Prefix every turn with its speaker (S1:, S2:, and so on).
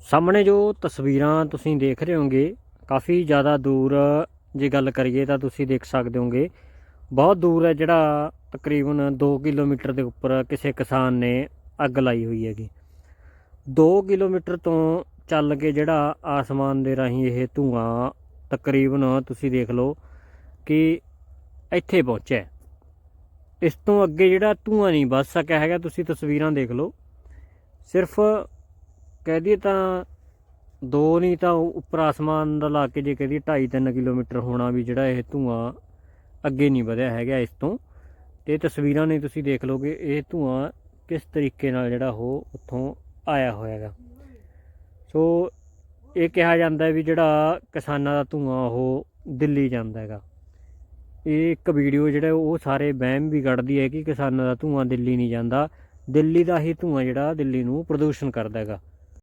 S1: ਸਾਹਮਣੇ ਜੋ ਤਸਵੀਰਾਂ ਤੁਸੀਂ ਦੇਖ ਰਹੇ ਹੋਗੇ, ਕਾਫੀ ਜ਼ਿਆਦਾ ਦੂਰ ਜੇ ਗੱਲ ਕਰੀਏ ਤਾਂ ਤੁਸੀਂ ਦੇਖ ਸਕਦੇ ਹੋਗੇ। ਬਹੁਤ ਦੂਰ ਹੈ ਜਿਹੜਾ ਤਕਰੀਬਨ 2 ਕਿਲੋਮੀਟਰ ਦੇ ਉੱਪਰ ਕਿਸੇ ਕਿਸਾਨ ਨੇ ਅੱਗ ਲਾਈ ਹੋਈ ਹੈਗੀ। 2 ਕਿਲੋਮੀਟਰ ਤੋਂ ਚੱਲ ਕੇ ਜਿਹੜਾ ਆਸਮਾਨ ਦੇ ਰਾਹੀਂ ਇਹ ਧੂਆਂ ਤਕਰੀਬਨ ਤੁਸੀਂ ਦੇਖ ਲਓ ਕਿ ਇੱਥੇ ਪਹੁੰਚਿਆ ਇਸ ਤੋਂ ਅੱਗੇ ਜਿਹੜਾ ਧੂਆਂ ਨਹੀਂ ਵੱਧ ਸਕਿਆ ਹੈਗਾ, ਤੁਸੀਂ ਤਸਵੀਰਾਂ ਦੇਖ ਲਓ। ਸਿਰਫ ਕਹਿ ਦਈਏ ਤਾਂ ਦੋ ਨਹੀਂ ਤਾਂ ਉੱਪਰ ਆਸਮਾਨ ਦਾ ਲਾ ਕੇ ਜੇ ਕਹਿ ਦਈਏ 2.5 3 ਕਿਲੋਮੀਟਰ ਹੋਣਾ ਵੀ ਜਿਹੜਾ ਇਹ ਧੂਆਂ ਅੱਗੇ ਨਹੀਂ ਵਧਿਆ ਹੈਗਾ ਇਸ ਤੋਂ। ਤੇ ਤਸਵੀਰਾਂ ਨੇ ਤੁਸੀਂ ਦੇਖ ਲਓਗੇ, ਇਹ ਧੂਆਂ ਕਿਸ ਤਰੀਕੇ ਨਾਲ ਜਿਹੜਾ ਉਹ ਉੱਥੋਂ ਆਇਆ ਹੋਇਆ ਹੈਗਾ। ਸੋ ਇਹ ਕਿਹਾ ਜਾਂਦਾ ਵੀ ਜਿਹੜਾ ਕਿਸਾਨਾਂ ਦਾ ਧੂਆਂ ਉਹ ਦਿੱਲੀ ਜਾਂਦਾ ਹੈਗਾ। ਇਹ ਇੱਕ ਵੀਡੀਓ ਜਿਹੜਾ ਉਹ ਸਾਰੇ ਵਹਿਮ ਵੀ ਕੱਢਦੀ ਹੈ ਕਿ ਕਿਸਾਨਾਂ ਦਾ ਧੂਆਂ ਦਿੱਲੀ ਨਹੀਂ ਜਾਂਦਾ। ਦਿੱਲੀ ਦਾ ਹੀ ਧੂਆਂ ਜਿਹੜਾ ਦਿੱਲੀ ਨੂੰ ਪ੍ਰਦੂਸ਼ਣ ਕਰਦਾ ਹੈਗਾ।